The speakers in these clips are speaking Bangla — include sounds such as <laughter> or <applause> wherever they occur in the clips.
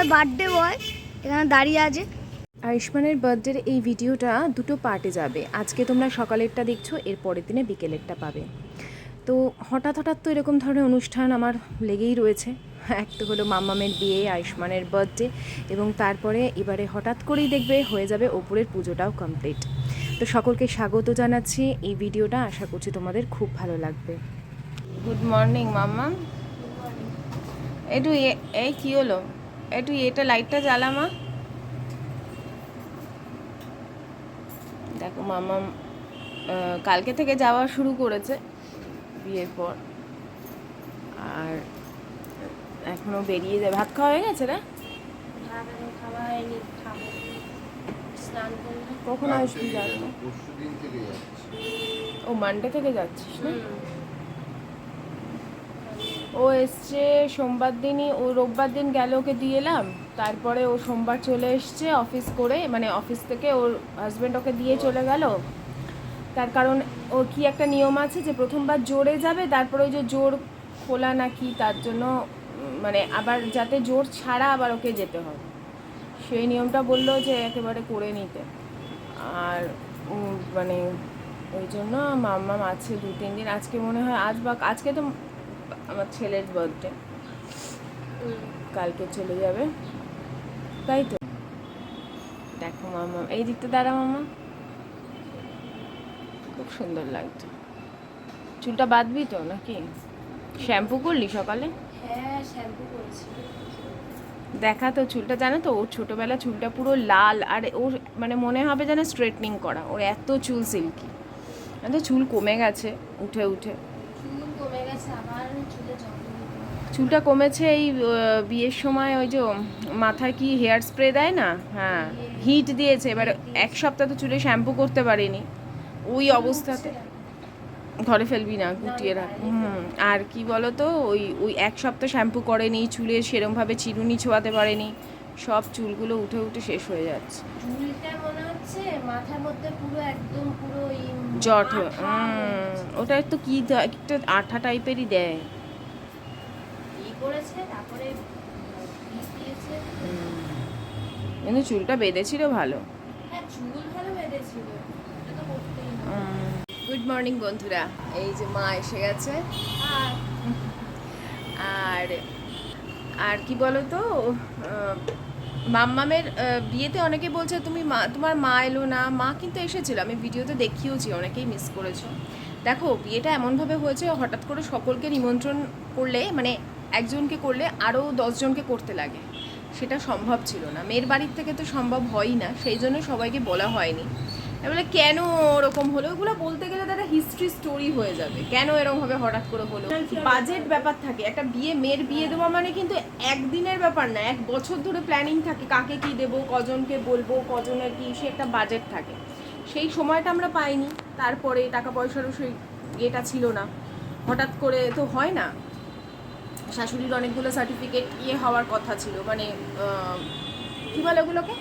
আমার বার্থডে বয় এখানে দাঁড়িয়ে আছে। আয়ুষ্মানের বার্থডের এই ভিডিওটা দুটো পার্টে যাবে। আজকে তোমরা সকালেরটা দেখছ এর পরের দিনে বিকেলেরটা পাবে। তো হঠাৎ হঠাৎ তো এরকম ধরনের অনুষ্ঠান আমার লেগেই রয়েছে। এক তো হলো মাম্মামের বিয়ে আয়ুষ্মানের বার্থডে এবং তারপরে এবারে হঠাৎ করেই দেখবে হয়ে যাবে ওপরের পুজোটাও কমপ্লিট তো সকলকে স্বাগত জানাচ্ছি। এই ভিডিওটা আশা করছি তোমাদের খুব ভালো লাগবে। গুড মর্নিং মাম্মাম একটু এই কী হলো? একটু এটা লাইটটা জ্বালামা দেখো মামা কালকে থেকে যাওয়া শুরু করেছে বিয়ের পর। আর এখনও বেরিয়ে যায়। ভাত খাওয়া হয়ে গেছে রে? কখন আসবি জানো? ও মানডে থেকে যাচ্ছিস না? ও এসছে সোমবার দিনই, ও রোববার দিন গেল ওকে দিয়ে এলাম। তারপরে ও সোমবার চলে এসছে অফিস করে মানে অফিস থেকে ওর হাজব্যান্ড ওকে দিয়ে চলে গেল। তার কারণ ওর কি একটা নিয়ম আছে যে প্রথমবার জোরে যাবে, তারপরে ওই যে জোর খোলা নাকি তার জন্য মানে আবার যাতে জোর ছাড়া আবার ওকে যেতে হবে সেই নিয়মটা বলল যে একেবারে করে নিতে। আর মানে ওই জন্য মাম্মাম আছে দু তিন দিন। আজকে মনে হয় আজ বা, আজকে তো আমার ছেলের বার্থডে কালকে চলে যাবে। তাই তো? দেখো মামা এই দিকটা দাঁড়া মামা। খুব সুন্দর লাগতো চুলটা বাঁধবি তো নাকি? শ্যাম্পু করলি সকালে? হ্যাঁ শ্যাম্পু করেছি। দেখা তো চুলটা জানো তো ওর ছোটোবেলা চুলটা পুরো লাল আর ওর মানে মনে হবে যেন স্ট্রেটনিং করা। ওর এত চুল সিল্কি তো চুল কমে গেছে উঠে উঠে চুল কমে গেছে আবার চুলে যত্ন নিতে হবে। চুলটা কমেছে এই বিয়ের সময় ওই যে মাথায় কি হেয়ার স্প্রে দেয় না? হ্যাঁ হিট দিয়েছে। এবার এক সপ্তাহ তো চুলে শ্যাম্পু করতে পারিনি। ওই অবস্থাতে ঘরে ফেলবি না গুটিয়ে রাখ। আর কি বলো তো ওই ওই এক সপ্তাহ শ্যাম্পু করেনি চুলে সেরমভাবে চিরুনি ছোঁয়াতে পারেনি। সব চুলগুলো উঠে উঠে শেষ হয়ে যাচ্ছে। চুলটা মনে হচ্ছে মাথার মধ্যে পুরো একদম পুরো জট ওটা একটু কি একটা আঠা টাইপেরই দেয়। করেছে তারপরে পিস দিয়েছে। কিন্তু চুলটা বেঁধেছিল ভালো। হ্যাঁ চুল ভালো বেঁধেছিল। এটা তো করতেই গুড মর্নিং বন্ধুরা। এই যে মা এসে গেছে। আর? আর কি বলো তো? মাম্মামের বিয়েতে অনেকে বলছে তুমি মা তোমার মা এলো না। মা কিন্তু এসেছিল। আমি ভিডিওতে দেখিয়েছি অনেকেই মিস করেছ। দেখো বিয়েটা এমনভাবে হয়েছে হঠাৎ করে সকলকে নিমন্ত্রণ করলে মানে একজনকে করলে আরও দশজনকে করতে লাগে। সেটা সম্ভব ছিল না। মেয়ের বাড়ির থেকে তো সম্ভব হয়ই না, সেই জন্য সবাইকে বলা হয়নি। এবারে কেন ওরকম হলো? ওগুলো বলতে গেলে তারা হিস্ট্রি স্টোরি হয়ে যাবে। কেন এরকম ভাবে হঠাৎ করে হলো? বাজেট ব্যাপার থাকে। একটা বিয়ে, মেয়ের বিয়ে দেওয়া মানে কিন্তু একদিনের ব্যাপার না, এক বছর ধরে প্ল্যানিং থাকে কাকে কি দেবো, কজনকে বলব, কজনের কি সে একটা বাজেট থাকে। সেই সময়টা আমরা পাইনি। তারপরে টাকা পয়সারও সেই ইয়েটা ছিল না। হঠাৎ করে তো হয় না। শাশুড়ির অনেকগুলো সার্টিফিকেট ইয়ে হওয়ার কথা ছিল মানে কি বলে ওগুলোকে?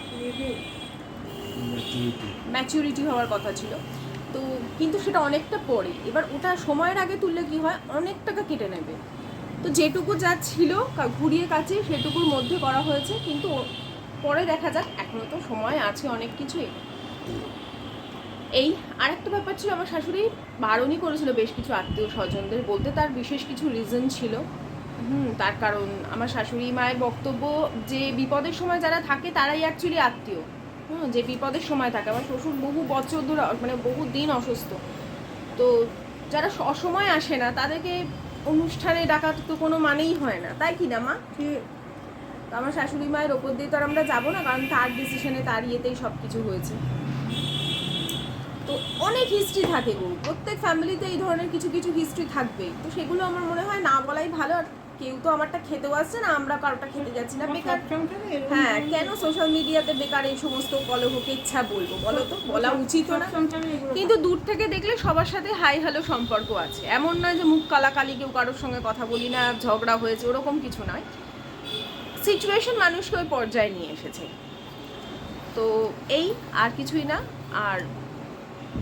ম্যাচিউরিটি হওয়ার কথা ছিল। তো কিন্তু সেটা অনেকটা পরে। এবার ওটা সময়ের আগে তুললে কি হয়? অনেক টাকা কেটে নেবে। তো যেটুকু যা ছিল ঘুরিয়ে কাছে সেটুকুর মধ্যে করা হয়েছে। কিন্তু পরে দেখা যাক এখনও তো সময় আছে অনেক কিছুই। এই আরেকটা ব্যাপার ছিল আমার শাশুড়ি বারণই করেছিল বেশ কিছু আত্মীয় স্বজনদের বলতে। তার বিশেষ কিছু রিজন ছিল। হুম তার কারণ আমার শাশুড়ি মায়ের বক্তব্য যে বিপদের সময় যারা থাকে তারাই অ্যাকচুয়ালি আত্মীয়। হুম যে বিপদের সময় থাকে। আমার শ্বশুর বহু বছর ধরে মানে বহু দিন অসুস্থ। তো যারা অসময় আসে না তাদেরকে অনুষ্ঠানে ডাকা তো কোনো মানেই হয় না। তাই কি না মা? তো আমার শাশুড়ি মায়ের ওপর দিয়ে তো আর আমরা যাব না কারণ তার ডিসিশনে তার ইয়েতেই সব কিছু হয়েছে। তো অনেক হিস্ট্রি থাকে গো। প্রত্যেক ফ্যামিলিতে এই ধরনের কিছু কিছু হিস্ট্রি থাকবেই। তো সেগুলো আমার মনে হয় না বলাই ভালো আর কেউ তো আমারটা খেতেও আসছে না আমরা কারোটা খেতে যাচ্ছি না। বেকার হ্যাঁ কেন সোশ্যাল মিডিয়াতে বেকার এই সমস্ত কলহকে ইচ্ছা বলব? বলো তো বলা উচিত না। কিন্তু দূর থেকে দেখলে সবার সাথে হাই হ্যালো সম্পর্ক আছে। এমন নয় যে মুখ কালাকালি কেউ কারোর সঙ্গে কথা বলি না ঝগড়া হয়েছে ওরকম কিছু নয়। সিচুয়েশন মানুষকে ওই পর্যায়ে নিয়ে এসেছে। তো এই আর কিছুই না। আর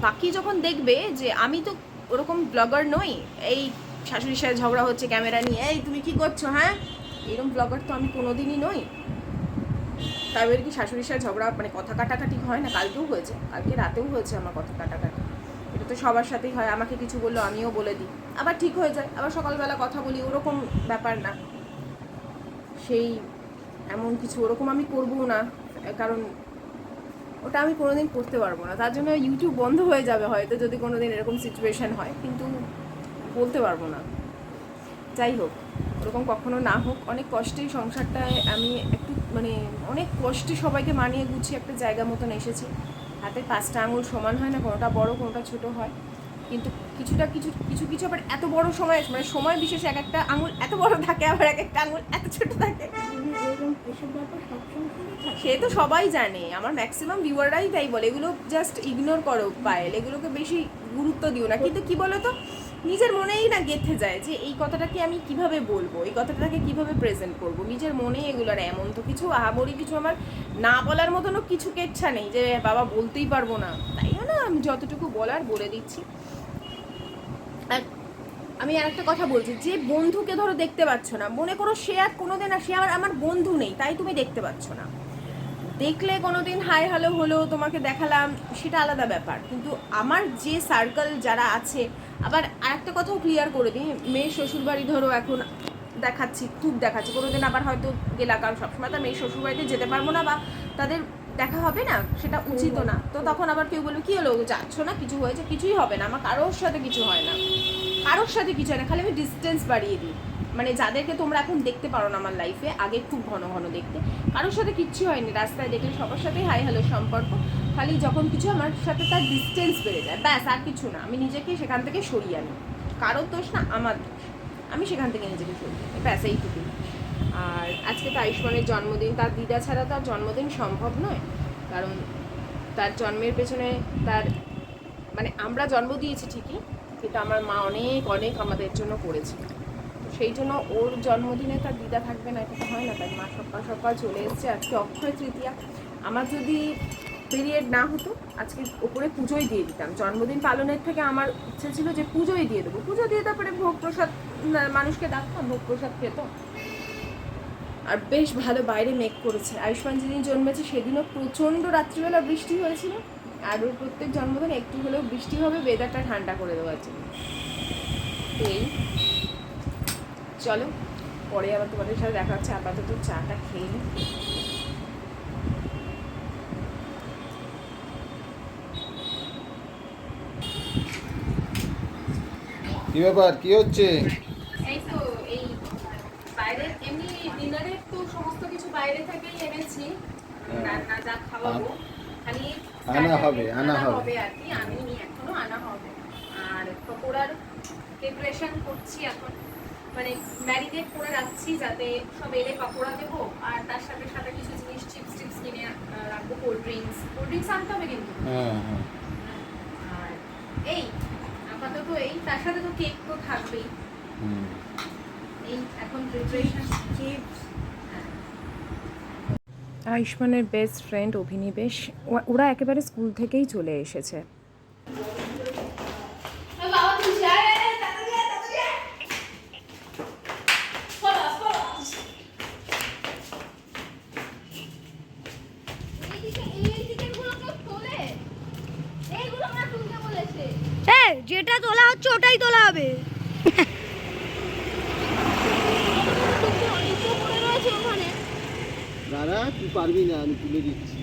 বাকি যখন দেখবে যে আমি তো ওরকম ব্লগার নই এই শাশুড়ির সাথে ঝগড়া হচ্ছে ক্যামেরা নিয়ে। এই, তুমি কি করছ হ্যাঁ? এরকম ব্লগার তো আমি কোনোদিনই নই। তাদের কি শাশুড়ির সাথে ঝগড়া মানে কথা কাটাকাটি হয় না? কালকেও হয়েছে। কালকে রাতেও হয়েছে আমার কথা কাটাকাটি। এটা তো সবার সাথেই হয়। আমাকে কিছু বলল, আমিও বলে দিই। আবার ঠিক হয়ে যায়। আবার সকালবেলা কথা বলি, ওরকম ব্যাপার না। সেই এমন কিছু, ওরকম আমি করব না। কারণ ওটা আমি কোনোদিন করতে পারব না। তার জন্য ইউটিউব বন্ধ হয়ে যাবে হয়তো যদি কোনোদিন এরকম সিচুয়েশন হয়। কিন্তু বলতে পারব না। যাই হোক, ওরকম কখনো না হোক, অনেক কষ্টেই সংসারটায় আমি একটু মানে অনেক কষ্টে সবাইকে মানিয়ে গুছিয়ে একটা জায়গা মতন এসেছি। হাতে পাঁচটা আঙুল সমান হয় না, কোনোটা বড়, কোনোটা ছোট হয়। কিন্তু কিছুটা কিছু কিছু কিছু আবার এত বড় সময় মানে সময় বিশেষ এক একটা আঙুল এত বড় থাকে, আবার এক একটা আঙুল এত ছোট থাকে। সে তো সবাই জানে, আমার ম্যাক্সিমাম ভিউয়াররাই তাই বলে, এগুলো জাস্ট ইগনোর করো পায়েল, এগুলোকে বেশি গুরুত্ব দিও না। কিন্তু কি বলো তো নিজের মনেই না গেঁথে যায় যে এই কথাটাকে আমি কীভাবে বলব? এই কথাটাকে কীভাবে প্রেজেন্ট করব? নিজের মনেই এগুলো আর এমন তো কিছু আহামরি কিছু আমার না বলার মতনও কিছু কেচ্ছা নেই যে বাবা বলতেই পারব না। তাই না আমি যতটুকু বলার বলে দিচ্ছি। আর আমি আর একটা কথা বলছি, যে বন্ধুকে ধরো দেখতে পাচ্ছ না, মনে করো সে আর কোনোদিন আর সে আর আমার বন্ধু নেই, তাই তুমি দেখতে পাচ্ছ না। দেখলে কোনোদিন হাই হ্যালো হলো তোমাকে দেখালাম, সেটা আলাদা ব্যাপার। কিন্তু আমার যে সার্কেল যারা আছে আবার আরেকটা কথাও ক্লিয়ার করে দিই মেয়ে শ্বশুরবাড়ি ধরো এখন দেখাচ্ছি, খুব দেখাচ্ছি, কোনোদিন আবার হয়তো গেলা, কারণ সবসময় তো মেয়ে শ্বশুরবাড়িতে যেতে পারব না বা তাদের দেখা হবে না, সেটা উচিত না। তো তখন আবার কেউ বলবে, কি হলো? যাচ্ছ না? কিছু হয়েছে? কিছুই হবে না, আমার কারোর সাথে কিছু হয় না। কারোর সাথে কিছু হয় না, খালি আমি ডিস্টেন্স বাড়িয়ে দিই। মানে যাদেরকে তোমরা এখন দেখতে পারো না আমার লাইফে আগে খুব ঘন ঘন দেখতে, কারোর সাথে কিচ্ছু হয়নি, রাস্তায় দেখলে সবার সাথেই হাই হ্যালো সম্পর্ক। খালি যখন কিছু আমার সাথে তার ডিস্টেন্স বেড়ে যায়, ব্যাস, আর কিছু না। আমি নিজেকে সেখান থেকে সরিয়ে আনি। কারোর দোষ না, আমার আমি সেখান থেকে নিজেকে সরিয়ে আনি। ব্যাস, এইটুকুই। আর আজকে তো আয়ুষ্মানের জন্মদিন, তার দিদা ছাড়া তার জন্মদিন সম্ভব নয়। কারণ তার জন্মের পেছনে তার মানে আমরা জন্ম দিয়েছি ঠিকই, কিন্তু আমার মা অনেক অনেক আমাদের জন্য করেছে। তো সেই জন্য ওর জন্মদিনে তার দিদা থাকবে না, এটা তো হয় না। তাই মা সকাল সকাল চলে এসেছে। আজকে অক্ষয় তৃতীয়া। আমার যদি পিরিয়ড না হতো, আজকে ওপরে পুজোই দিয়ে দিতাম। জন্মদিন পালনের থেকে আমার ইচ্ছে ছিল যে পুজোই দিয়ে দেবো। পুজো দিয়ে তারপরে ভোগ প্রসাদ মানুষকে ডাকতাম, ভোগ প্রসাদ খেত। আর বেশ ভালো বাইরে মেঘ করেছে। আয়ুষ্মান যেদিন জন্মেছে, সেদিনও প্রচণ্ড রাত্রিবেলা বৃষ্টি হয়েছিল। আর ওর প্রত্যেক জন্মদিন একটু হলেও বৃষ্টি হবে ওয়েদারটা ঠান্ডা করে দেওয়ার জন্য। এই, চলো, পরে আবার তোমাদের সাথে দেখা হচ্ছে। আপাতত চাটা খেয়ে কি ব্যাপার? কি হচ্ছে? এই তো এই বাইরে এমনি তো সমস্ত কিছু বাইরে থেকেই এনেছি। হ্যাঁ। রান্না যা খাওয়াবো। খালি আনা হবে, আনা হবে। আর কি এখনও আনা হবে। আর পকোড়ার প্রিপারেশন করছি এখন। মানে ম্যারিনেট করে রাখছি যাতে সব এলে পকোড়া দেবো আর তার সাথে সাথে কিছু জিনিস চিপস টিপস কিনে রাখব কোল্ড ড্রিঙ্কস কোল্ড ড্রিঙ্কস আনতে হবে কিন্তু। হ্যাঁ হ্যাঁ। আর এই আপাতত এই তার সাথে তো কেক তো থাকবেই। এই এখন প্রিপারেশন আয়ুষ্মানের বেস্ট ফ্রেন্ড অভিনিবেশ ও- ওরা একেবারে স্কুল থেকেই চলে এসেছে হ্যাঁ যেটা তোলা ওটাই তোলা হবে। দাঁড়া তুই পারবি না আমি তুলে দিচ্ছি।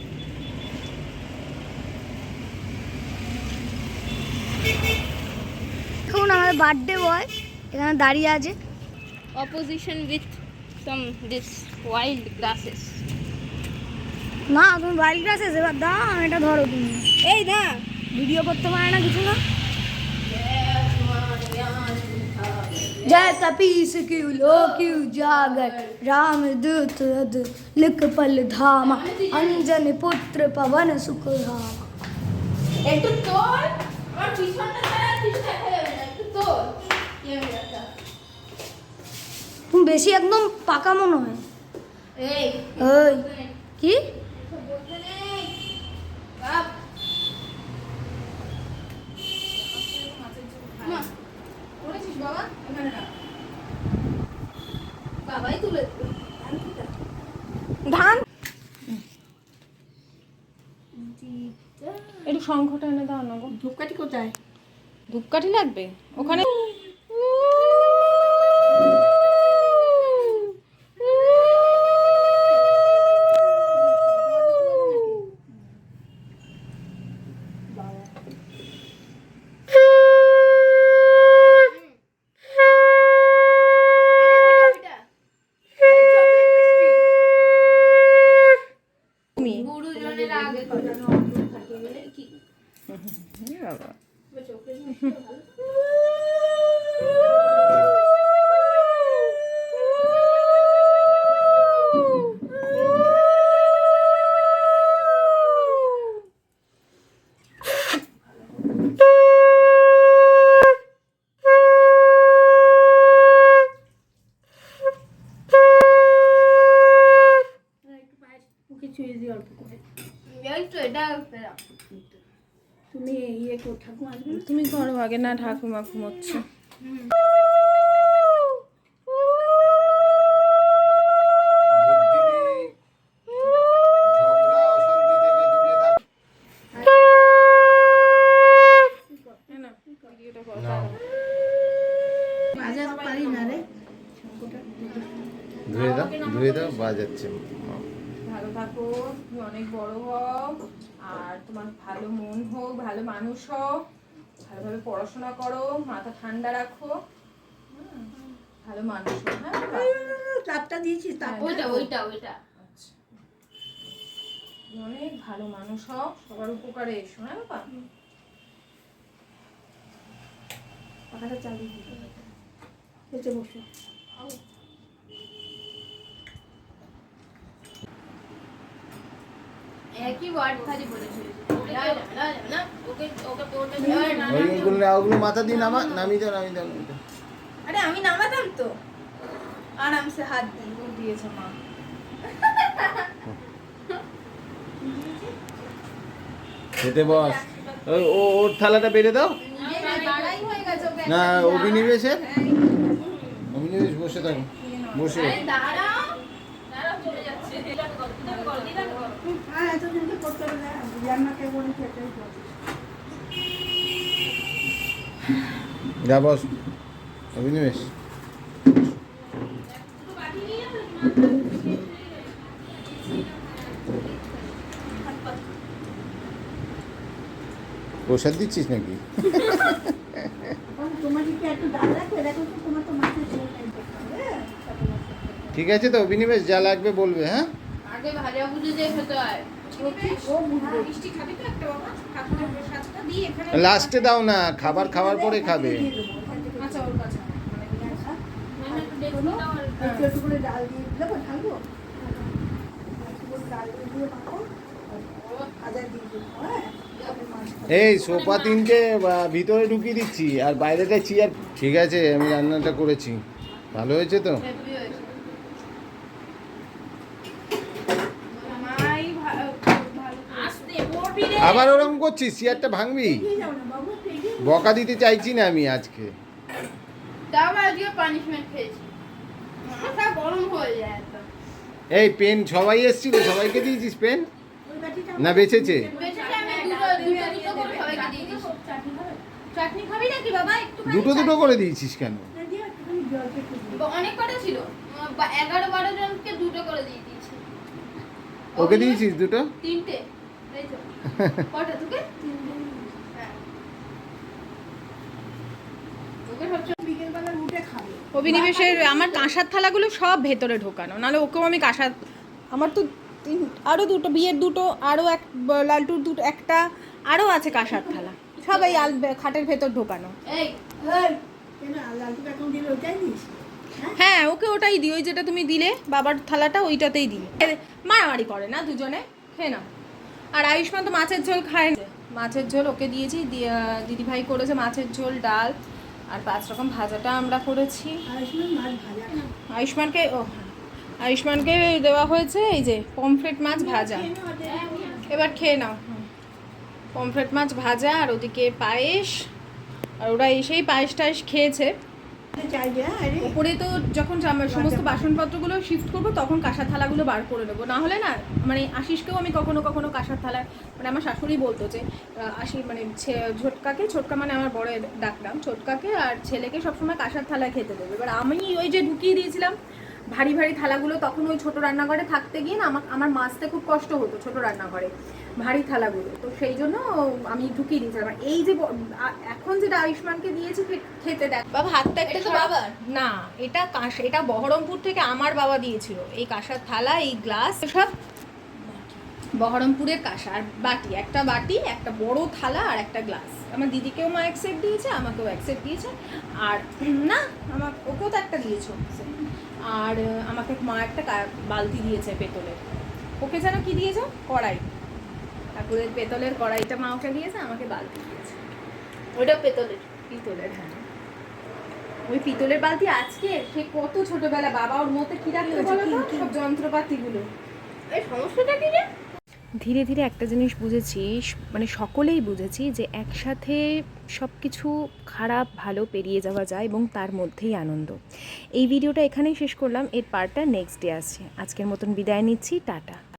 এখন আমাদের বার্থডে বয় এখানে দাঁড়িয়ে আছে। Opposition with some this wild grasses. না তুমি বাইক গ্লাসেস এবার দাও এটা ধরো তুমি। এই না ভিডিও করতে পারে না কিছু না। जय कपीस की लोक उजागर राम दूत अद लिख पल धामा अंजन पुत्र पवन सुख धामा একটু তোর আমার পিছনটা ছাড়া আর কিছু দেখা যাবে না একটু তোর কি আমি একটা তুমি বেশি একদম পাকা মনে হয় এই ওই কি ধূপকাঠি লাগবে? ওখানে পারি না রে। ধুয়ে দাও ধুয়ে দাও বাজাচ্ছে ভালো থাকো তুমি অনেক বড় হও আর তোমার ভালো মন হোক ভালো মানুষ হও ভালোভাবে পড়াশোনা করো মাথা ঠান্ডা রাখো হুম, ভালো মানুষ হও হ্যাঁ বাবা? চারটা দিয়েছি ওইটা ওইটা ওইটা আচ্ছা অনেক ভালো মানুষ হও সবার উপকারে এসো হ্যাঁ বাবা পাখাটা চালিয়ে বসো একই ওয়ার্ড খালি বলেছে না ওকে ওকে পড়তে দেওয়া না ওই ওগুলো ওগুলো মাথা দিয়ে নামা নামিয়ে দাও নামিয়ে দাও। আরে আমি নামাতাম তো আরামসে হাত দিয়েছে মা। খেতে বস। ও ওর থালাটা বেড়ে দাও। বাড়াই হয়ে গেছে ওকে না অভিনিবেশের? অভিনিবেশ বসে থাকো বসে। আরে দাঁড়াও। দাঁড়াও খাই দিচ্ছিস নাকি? ঠিক আছে তো অভিনিবেশ যা লাগবে বলবে হ্যাঁ? আগে ভাজা খেতে হয়। লাস্টে দাও না খাবার খাওয়ার পরে খাবে দিয়ে দেবো ওখান থেকে আচ্ছা ওর কাছে মানে একটু দেখতে দাও আর একটু করে ডাল দিয়ে ঢালবো আর হ্যাঁ? এই সোফা তিনটে ভিতরে ঢুকিয়ে দিচ্ছি আর বাইরে বাইরেটা চেয়ার ঠিক আছে আমি রান্নাটা করেছি। ভালো হয়েছে তো? আবার ওরকম করছিস চেয়ারটা ভাঙবি? বকা দিতে চাইছি না আমি আজকে। তাও আজকে পানিশমেন্ট খেয়েছি। মাথা গরম হয়ে যায় এই পেন সবাই এসেছিল সবাইকে দিয়েছিস পেন? না বেঁচেছে? বেঁচেছে দুটো দুটো করে সবাইকে দিয়ে দিয়েছি চাটনি খাবি নাকি বাবা? একটু দুটো দুটো করে দিয়েছিস কেন? দিয়ে একটুখানি জলটা একটু দিও। অনেক কটা ছিল। এগারো বারো জনকে দুটো করে দিয়ে দিয়েছি। ওকে দিয়েছিস দুটো? তিনটে। <laughs> কটা তোকে? হ্যাঁ। তোকে সবচেয়ে বিকেলবেলা উঠে খাবে। অভিনিবেশের আমার কাঁসার থালাগুলো সব ভেতরে ঢোকানো নাহলে ওকেও আমি কাঁসার আমার তো তিন- আরও দুটো বিয়ের দুটো আরও এক লালটুর দুটো একটা আরও আছে কাঁসার থালা। সবাই আল খাটের ভেতর ঢোকানো। দিস? হ্যাঁ? ওকে ওটাই দিই ওই যেটা তুমি দিলে বাবার থালাটা ওইটাতেই দিই। মারামারি করে না দুজনে? খেয়ে নাও। আর আয়ুষ্মান তো মাছের ঝোল খায় মাছের ঝোল ওকে দিয়েছি দিদি ভাই করেছে মাছের ঝোল ডাল। আর পাঁচ রকম ভাজাটা আমরা করেছি। আয়ুষ্মানকে ও আয়ুষ্মানকে দেওয়া হয়েছে এই যে পমফ্রেট মাছ ভাজা। এবার খেয়ে নাও। পমফ্রেট মাছ ভাজা আর ওদিকে পায়েস। আর ওরা এসেই পায়েস টায়েস খেয়েছে। চাইবে হ্যাঁ তো যখন সমস্ত বাসনপত্রগুলো শিফট করব তখন কাঁসার থালাগুলো বার করে নেব। না হলে না মানে আশিসকেও আমি কখনো কখনো কাঁসার থালা মানে আমার শাশুড়ি বলতো যে আশি মানে ছোটকাকে ছোটকা মানে আমার বড় ডাকলাম ছোটকাকে আর ছেলেকে সবসময় কাঁসার থালায় খেতে দেবে। এবার আমি ওই যে ঢুকিয়ে দিয়েছিলাম ভারী ভারী থালাগুলো তখন ওই ছোট রান্নাঘরে থাকতে গিয়ে না আমার আমার মাছতে খুব কষ্ট হতো ছোট রান্নাঘরে ভারী থালাগুলো। তো সেই জন্য আমি ঢুকিয়ে দিয়েছিলাম আর এই যে এখন যেটা আয়ুষ্মানকে দিয়েছি খেতে দেখ বাবা হাতটা একটা এটা তো বাবার? না এটা কাঁস এটা বহরমপুর থেকে আমার বাবা দিয়েছিল। এই কাঁসার থালা এই গ্লাস সব বহরমপুরের কাঁসা। আর বাটি একটা বাটি একটা বড় থালা আর একটা গ্লাস। আমার দিদিকেও মা এক সেট দিয়েছে আমাকেও এক সেট দিয়েছে। আর না আমার ওকেও তো একটা দিয়েছ। আর আমাকে মা একটা বালতি দিয়েছে পেতলের। ওকে যেন কি দিয়েছ? কড়াই। ঠাকুরের পেতলের কড়াইটা মা ওকে দিয়েছে আমাকে বালতি দিয়েছে। ওইটা পেতলের। পিতলের হ্যাঁ। ওই পিতলের বালতি আজকে? সে কত ছোটবেলা বাবা ওর মতে কি রাখতে বলো? সব যন্ত্রপাতিগুলো। এই সমস্যাটা কি রে? ধীরে ধীরে একটা জিনিস বুঝেছি মানে সকলেই বুঝেছি যে একসাথে সব কিছু খারাপ, ভালো পেরিয়ে যাওয়া যায় এবং তার মধ্যেই আনন্দ। এই ভিডিওটা এখানেই শেষ করলাম। এর পার্টটা নেক্সট ডে আসছে। আজকের মতন বিদায় নিচ্ছি। টাটা।